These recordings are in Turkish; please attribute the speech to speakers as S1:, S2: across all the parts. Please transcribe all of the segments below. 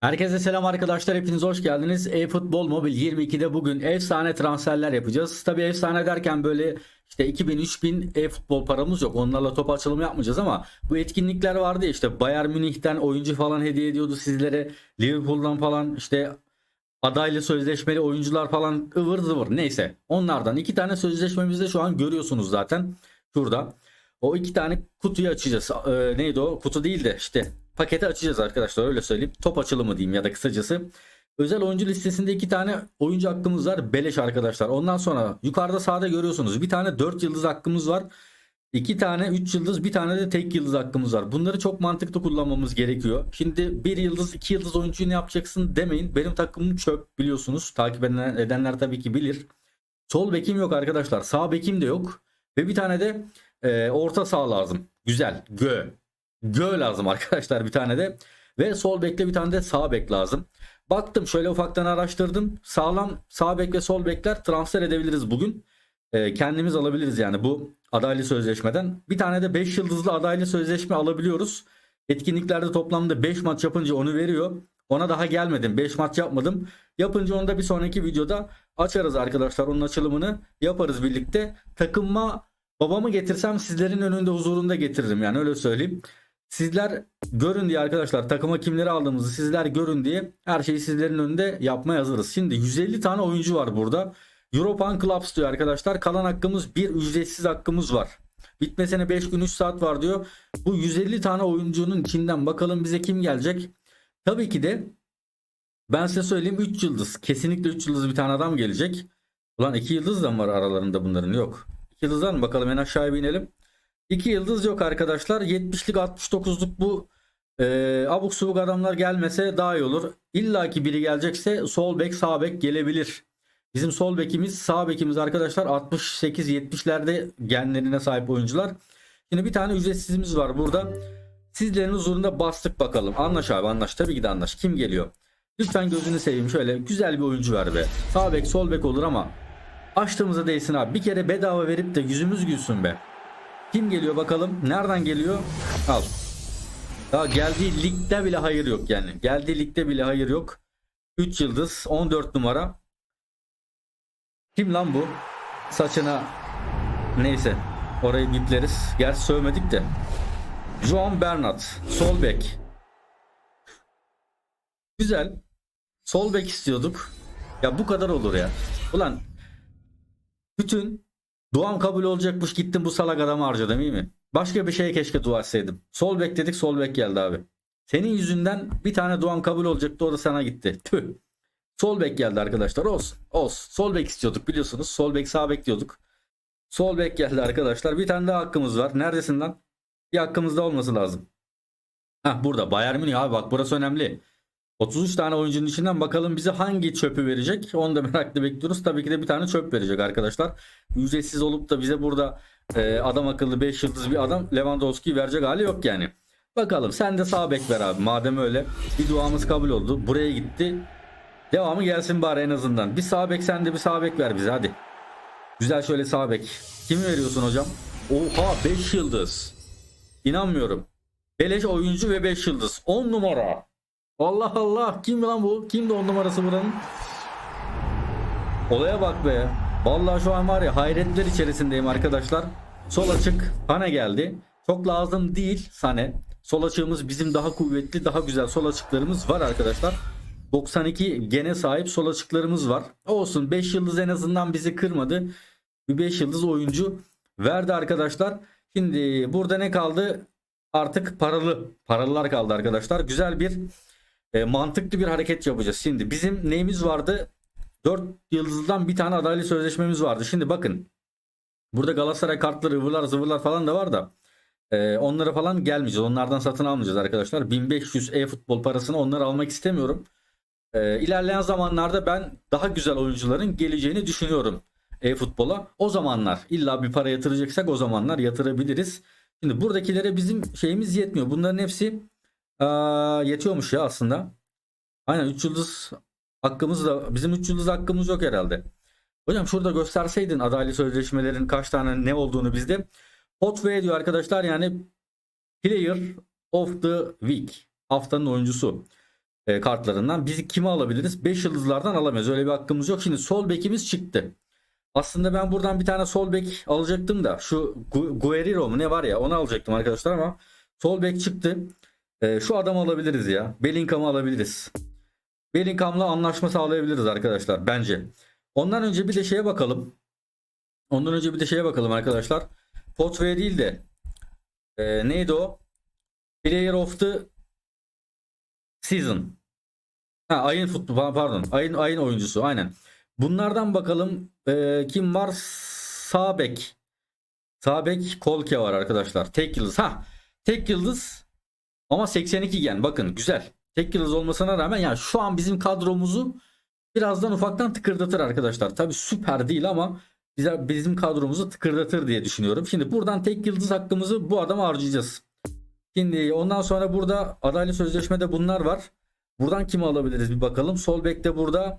S1: Herkese selam arkadaşlar. Hepiniz hoş geldiniz. E-Futbol Mobil 22'de bugün efsane transferler yapacağız. Tabii efsane derken böyle işte 2000-3000 e-futbol paramız yok. Onlarla top açılımı yapmayacağız ama bu etkinlikler vardı ya işte Bayern Münih'ten oyuncu falan hediye ediyordu sizlere. Liverpool'dan falan işte adaylı sözleşmeli oyuncular falan ıvır zıvır neyse. Onlardan iki tane sözleşmemizde şu an görüyorsunuz zaten şurada. O iki tane kutuyu açacağız. Ee, neydi o? Kutu değil de işte paketi açacağız arkadaşlar öyle söyleyeyim. Top açılımı diyeyim ya da kısacası. Özel oyuncu listesinde iki tane oyuncu hakkımız var. Beleş arkadaşlar. Ondan sonra yukarıda sağda görüyorsunuz. Bir tane 4 yıldız hakkımız var. İki tane 3 yıldız bir tane de tek yıldız hakkımız var. Bunları çok mantıklı kullanmamız gerekiyor. Şimdi bir yıldız iki yıldız oyuncuyu ne yapacaksın demeyin. Benim takımım çöp biliyorsunuz. Takip eden- edenler tabii ki bilir. Sol bekim yok arkadaşlar. Sağ bekim de yok. Ve bir tane de e, orta sağ lazım. Güzel. Gö. Gö lazım arkadaşlar bir tane de. Ve sol bekle bir tane de sağ bek lazım. Baktım şöyle ufaktan araştırdım. Sağlam sağ bek ve sol bekler transfer edebiliriz bugün. E, kendimiz alabiliriz yani bu adaylı sözleşmeden. Bir tane de 5 yıldızlı adaylı sözleşme alabiliyoruz. Etkinliklerde toplamda 5 maç yapınca onu veriyor. Ona daha gelmedim. 5 maç yapmadım. Yapınca onu da bir sonraki videoda açarız arkadaşlar. Onun açılımını yaparız birlikte. Takımma babamı getirsem sizlerin önünde huzurunda getiririm yani öyle söyleyeyim. Sizler görün diye arkadaşlar takıma kimleri aldığımızı sizler görün diye her şeyi sizlerin önünde yapmaya hazırız. Şimdi 150 tane oyuncu var burada. European Clubs diyor arkadaşlar. Kalan hakkımız bir ücretsiz hakkımız var. Bitmesine 5 gün 3 saat var diyor. Bu 150 tane oyuncunun içinden bakalım bize kim gelecek. Tabii ki de ben size söyleyeyim 3 yıldız. Kesinlikle 3 yıldız bir tane adam gelecek. Ulan 2 yıldız da mı var aralarında bunların? Yok. 2 yıldızdan? Bakalım en aşağıya bir inelim. 2 yıldız yok arkadaşlar. 70'lik 69'luk bu e, abuk subuk adamlar gelmese daha iyi olur. İlla ki biri gelecekse sol bek sağ bek gelebilir. Bizim sol bekimiz sağ bekimiz arkadaşlar 68-70'lerde genlerine sahip oyuncular. Şimdi bir tane ücretsizimiz var burada. Sizlerin huzurunda bastık bakalım. Anlaş abi anlaş. Tabii ki de anlaş. Kim geliyor? Lütfen gözünü seveyim şöyle güzel bir oyuncu ver be. Sağ bek sol bek olur ama açtığımıza değsin abi. Bir kere bedava verip de yüzümüz gülsün be. Kim geliyor bakalım? Nereden geliyor? Al. Daha geldiği ligde bile hayır yok yani. Geldiği ligde bile hayır yok. 3 yıldız 14 numara. Kim lan bu? Saçına neyse orayı bipleriz. Gerçi sövmedik de. Joan Bernat sol bek. Güzel. Sol bek istiyorduk. Ya bu kadar olur ya. Ulan bütün duam kabul olacakmış gittim bu salak adamı harcadım iyi mi? Başka bir şeye keşke dua etseydim. Sol bek dedik sol bek geldi abi. Senin yüzünden bir tane duam kabul olacaktı o da sana gitti. Tüh. Sol bek geldi arkadaşlar olsun. Olsun. Sol bek istiyorduk biliyorsunuz. Sol bek sağ bek diyorduk. Sol bek geldi arkadaşlar. Bir tane daha hakkımız var. Neredesin lan? Bir hakkımız da olması lazım. Heh burada Bayern Münih abi bak burası önemli. 33 tane oyuncunun içinden bakalım bize hangi çöpü verecek. Onu da merakla bekliyoruz. Tabii ki de bir tane çöp verecek arkadaşlar. Ücretsiz olup da bize burada e, adam akıllı 5 yıldız bir adam Lewandowski'yi verecek hali yok yani. Bakalım sen de sağ bek ver abi. Madem öyle bir duamız kabul oldu. Buraya gitti. Devamı gelsin bari en azından. Bir sağ bek sen de bir sağ bek ver bize hadi. Güzel şöyle sağ bek. Kimi veriyorsun hocam? Oha 5 yıldız. İnanmıyorum. Beleş oyuncu ve 5 yıldız. 10 numara. Allah Allah. Kim lan bu? Kimdi 10 numarası buranın? Olaya bak be. Vallahi şu an var ya hayretler içerisindeyim arkadaşlar. Sol açık Sane geldi. Çok lazım değil Sane. Sol açığımız bizim daha kuvvetli, daha güzel sol açıklarımız var arkadaşlar. 92 gene sahip sol açıklarımız var. Olsun 5 yıldız en azından bizi kırmadı. Bir 5 yıldız oyuncu verdi arkadaşlar. Şimdi burada ne kaldı? Artık paralı. Paralılar kaldı arkadaşlar. Güzel bir e, mantıklı bir hareket yapacağız. Şimdi bizim neyimiz vardı? 4 yıldızdan bir tane adaylı sözleşmemiz vardı. Şimdi bakın. Burada Galatasaray kartları, ıvırlar, zıvırlar falan da var da. e, onlara falan gelmeyeceğiz. Onlardan satın almayacağız arkadaşlar. 1500 e-futbol parasını onları almak istemiyorum. E, ilerleyen zamanlarda ben daha güzel oyuncuların geleceğini düşünüyorum e-futbola. O zamanlar illa bir para yatıracaksak o zamanlar yatırabiliriz. Şimdi buradakilere bizim şeyimiz yetmiyor. Bunların hepsi aa, yetiyormuş ya aslında. Aynen 3 yıldız hakkımız da bizim 3 yıldız hakkımız yok herhalde. Hocam şurada gösterseydin adaylı sözleşmelerin kaç tane ne olduğunu bizde. Hot V diyor arkadaşlar yani Player of the Week haftanın oyuncusu. e, kartlarından. Biz kimi alabiliriz? 5 yıldızlardan alamayız. Öyle bir hakkımız yok. Şimdi sol bekimiz çıktı. Aslında ben buradan bir tane sol bek alacaktım da şu Gu- Guerrero mu ne var ya onu alacaktım arkadaşlar ama sol bek çıktı. E, şu adamı alabiliriz ya. Bellingham'ı alabiliriz. Bellingham'la anlaşma sağlayabiliriz arkadaşlar bence. Ondan önce bir de şeye bakalım. Ondan önce bir de şeye bakalım arkadaşlar. Potway değil de e, neydi o? Player of the Season. Ha, ayın futbol pardon. Ayın ayın oyuncusu aynen. Bunlardan bakalım e, kim var? Sağ bek. Sağ bek Kolke var arkadaşlar. Tek yıldız. Ha, tek yıldız ama 82 gen. Bakın güzel. Tek yıldız olmasına rağmen yani şu an bizim kadromuzu birazdan ufaktan tıkırdatır arkadaşlar. Tabi süper değil ama bize, bizim kadromuzu tıkırdatır diye düşünüyorum. Şimdi buradan tek yıldız hakkımızı bu adama harcayacağız. Şimdi ondan sonra burada adaylı sözleşmede bunlar var. Buradan kimi alabiliriz bir bakalım. Sol bekte burada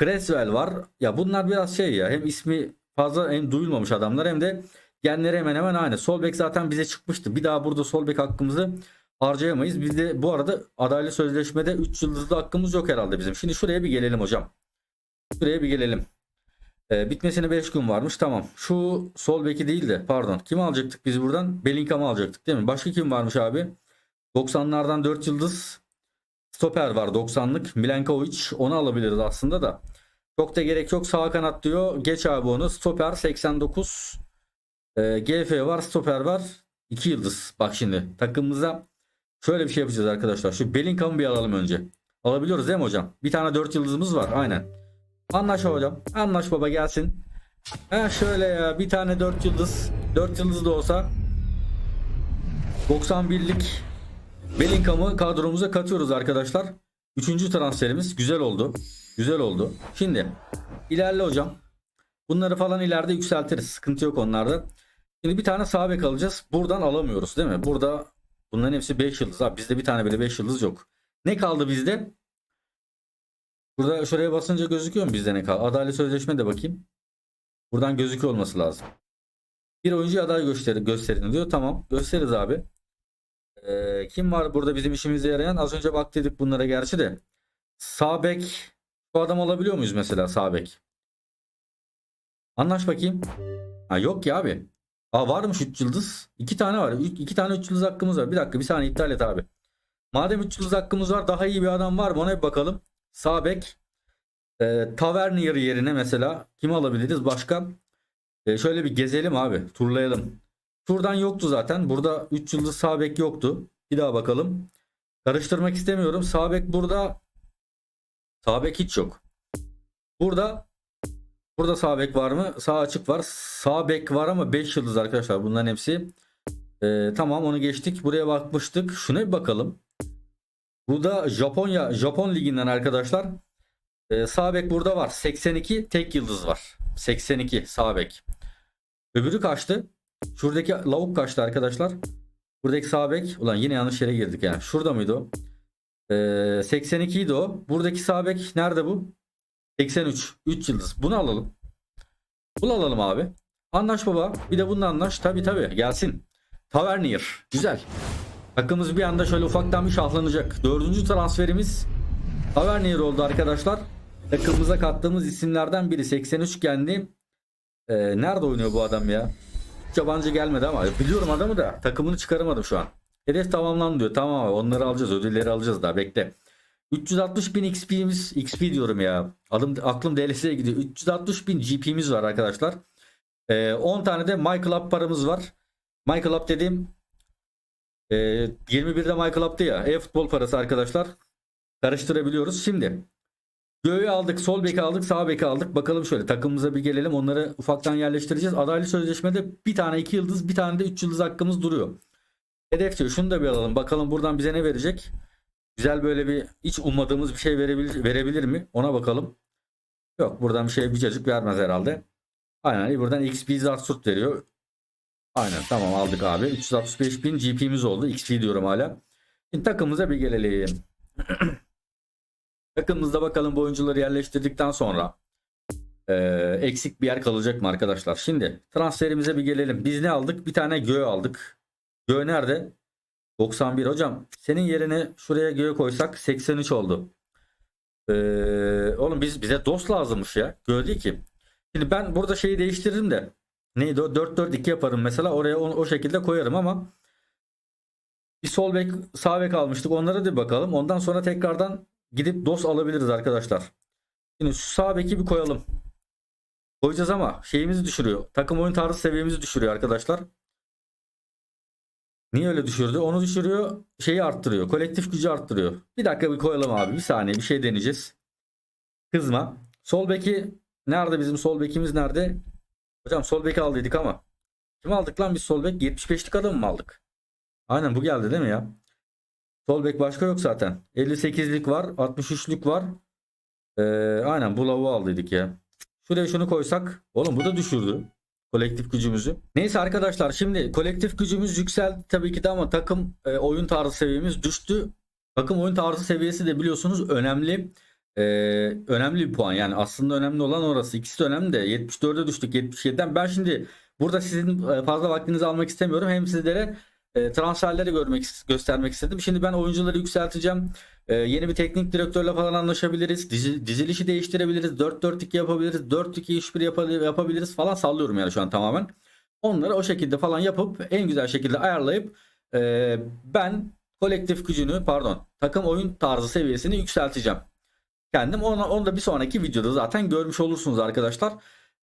S1: Creswell var. Ya bunlar biraz şey ya hem ismi fazla hem duyulmamış adamlar hem de genleri hemen hemen aynı. Sol bek zaten bize çıkmıştı. Bir daha burada sol bek hakkımızı harcayamayız. Biz de bu arada adaylı sözleşmede 3 yıldızlı hakkımız yok herhalde bizim. Şimdi şuraya bir gelelim hocam. Şuraya bir gelelim. Ee, bitmesine 5 gün varmış. Tamam. Şu sol beki değil de pardon. Kimi alacaktık biz buradan? Bellingham'ı alacaktık değil mi? Başka kim varmış abi? 90'lardan 4 yıldız stoper var 90'lık. Milenkovic onu alabiliriz aslında da. Çok da gerek yok. Sağ kanat diyor. Geç abi onu. Stoper 89. Ee, GF var. Stoper var. 2 yıldız. Bak şimdi takımımıza şöyle bir şey yapacağız arkadaşlar. Şu Bellingham'ı bir alalım önce. Alabiliyoruz değil mi hocam? Bir tane 4 yıldızımız var. Aynen. Anlaş hocam. Anlaş baba gelsin. Ha şöyle ya bir tane 4 yıldız. 4 yıldız da olsa 91'lik Bellingham'ı kadromuza katıyoruz arkadaşlar. Üçüncü transferimiz güzel oldu. Güzel oldu. Şimdi ilerle hocam. Bunları falan ileride yükseltiriz. Sıkıntı yok onlarda. Şimdi bir tane sağ alacağız. Buradan alamıyoruz değil mi? Burada bunların hepsi 5 yıldız. Abi bizde bir tane bile 5 yıldız yok. Ne kaldı bizde? Burada şuraya basınca gözüküyor mu bizde ne kaldı? Adalet sözleşme de bakayım. Buradan gözüküyor olması lazım. Bir oyuncu aday gösterin, gösterin diyor. Tamam gösteririz abi. Ee, kim var burada bizim işimize yarayan? Az önce bak dedik bunlara gerçi de. Sağ bek. Bu adam alabiliyor muyuz mesela sağ bek? Anlaş bakayım. Ha yok ya abi. Aa varmış 3 yıldız. 2 tane var. 2 tane 3 yıldız hakkımız var. Bir dakika bir saniye iptal et abi. Madem 3 yıldız hakkımız var daha iyi bir adam var mı ona bir bakalım. Sağ bek. E, Tavernier yerine mesela kimi alabiliriz başka? E, şöyle bir gezelim abi. Turlayalım. Turdan yoktu zaten. Burada 3 yıldız sağ bek yoktu. Bir daha bakalım. Karıştırmak istemiyorum. Sağ bek burada sağ bek hiç yok. Burada burada sağ bek var mı? Sağ açık var. Sağ bek var ama 5 yıldız arkadaşlar. Bunların hepsi. E, tamam onu geçtik. Buraya bakmıştık. Şuna bir bakalım. Burada Japonya Japon liginden arkadaşlar. E, sağ bek burada var. 82 tek yıldız var. 82 sağ bek. Öbürü kaçtı? Şuradaki lavuk kaçtı arkadaşlar? Buradaki sağ bek. Ulan yine yanlış yere girdik yani. Şurada mıydı o? Ee, 82 idi o. Buradaki sağ bek nerede bu? 83. 3 yıldız. Bunu alalım. Bunu alalım abi. Anlaş baba. Bir de bununla anlaş. Tabi tabi. Gelsin. Tavernier. Güzel. Takımımız bir anda şöyle ufaktan bir şahlanacak. Dördüncü transferimiz Tavernier oldu arkadaşlar. Takımımıza kattığımız isimlerden biri 83 kendi. Ee, nerede oynuyor bu adam ya? Hiç yabancı gelmedi ama biliyorum adamı da takımını çıkaramadım şu an. Hedef tamamlandı diyor. Tamam abi onları alacağız. Ödülleri alacağız daha bekle. 360 bin XP'miz XP diyorum ya. Adım, aklım DLS'ye gidiyor. 360 bin GP'miz var arkadaşlar. Ee, 10 tane de MyClub paramız var. MyClub dediğim e, 21'de MyClub'tı ya. E-futbol parası arkadaşlar. Karıştırabiliyoruz. Şimdi Göğü aldık, sol beki aldık, sağ beki aldık. Bakalım şöyle takımımıza bir gelelim. Onları ufaktan yerleştireceğiz. Adaylı sözleşmede bir tane iki yıldız, bir tane de üç yıldız hakkımız duruyor. Hedef diyor. Şunu da bir alalım. Bakalım buradan bize ne verecek? Güzel böyle bir hiç ummadığımız bir şey verebilir, verebilir mi? Ona bakalım. Yok buradan bir şey bir cacık vermez herhalde. Aynen buradan XP Zarsurt veriyor. Aynen tamam aldık abi. 365 bin GP'miz oldu. XP diyorum hala. Şimdi takımımıza bir gelelim. Takımımızda bakalım bu oyuncuları yerleştirdikten sonra e, eksik bir yer kalacak mı arkadaşlar? Şimdi transferimize bir gelelim. Biz ne aldık? Bir tane Gö aldık. Gö nerede? 91 hocam senin yerine şuraya göğe koysak 83 oldu. Ee, oğlum biz bize dost lazımmış ya. Göğe ki. Şimdi ben burada şeyi değiştiririm de. Neydi o? 4-4-2 yaparım mesela. Oraya o, o şekilde koyarım ama bir sol bek sağ bek almıştık. Onlara da bakalım. Ondan sonra tekrardan gidip dost alabiliriz arkadaşlar. Şimdi şu sağ beki bir koyalım. Koyacağız ama şeyimizi düşürüyor. Takım oyun tarzı seviyemizi düşürüyor arkadaşlar. Niye öyle düşürdü? Onu düşürüyor. Şeyi arttırıyor. Kolektif gücü arttırıyor. Bir dakika bir koyalım abi. Bir saniye bir şey deneyeceğiz. Kızma. Sol beki nerede bizim sol bekimiz nerede? Hocam sol beki aldıydık ama. Kim aldık lan biz sol bek? 75'lik adamı mı aldık? Aynen bu geldi değil mi ya? Sol bek başka yok zaten. 58'lik var. 63'lük var. Ee, aynen bu lavuğu aldıydık ya. Şuraya şunu koysak. Oğlum bu da düşürdü. Kolektif gücümüzü. Neyse arkadaşlar şimdi kolektif gücümüz yükseldi tabii ki de ama takım e, oyun tarzı seviyemiz düştü. Takım oyun tarzı seviyesi de biliyorsunuz önemli. e, önemli bir puan yani aslında önemli olan orası. İkisi de önemli de 74'e düştük 77'den. Ben şimdi burada sizin e, fazla vaktinizi almak istemiyorum. Hem sizlere e, transferleri görmek göstermek istedim. Şimdi ben oyuncuları yükselteceğim. E, yeni bir teknik direktörle falan anlaşabiliriz. Dizi- dizilişi değiştirebiliriz. 4-4-2 yapabiliriz. 4-2-3-1 yapabiliriz, falan sallıyorum yani şu an tamamen. Onları o şekilde falan yapıp en güzel şekilde ayarlayıp e, ben kolektif gücünü pardon takım oyun tarzı seviyesini yükselteceğim. Kendim onu, onu da bir sonraki videoda zaten görmüş olursunuz arkadaşlar.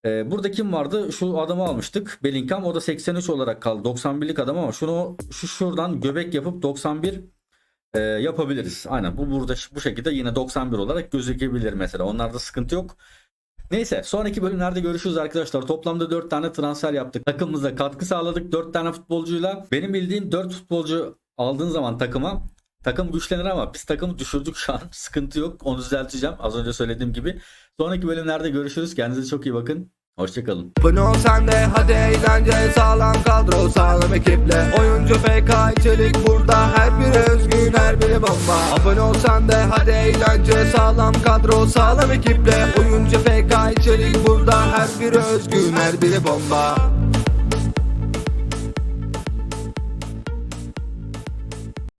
S1: Ee, burada kim vardı? Şu adamı almıştık. Bellingham o da 83 olarak kaldı. 91'lik adam ama şunu şu şuradan göbek yapıp 91 e, yapabiliriz. Aynen bu burada bu şekilde yine 91 olarak gözükebilir mesela. Onlarda sıkıntı yok. Neyse sonraki bölümlerde görüşürüz arkadaşlar. Toplamda 4 tane transfer yaptık. Takımımıza katkı sağladık 4 tane futbolcuyla. Benim bildiğim 4 futbolcu aldığın zaman takıma takım güçlenir ama biz takımı düşürdük şu an. Sıkıntı yok. Onu düzelteceğim. Az önce söylediğim gibi. Sonraki bölümlerde görüşürüz. Kendinize çok iyi bakın. Hoşçakalın.
S2: Abone ol sen de. Hadi eğlence sağlam kadro. Sağlam ekiple. Oyuncu FK içerik burada. Her biri özgün her biri bomba. Abone ol sen de. Hadi eğlence sağlam kadro. Sağlam ekiple. Oyuncu FK içerik burada. Her biri özgün her biri bomba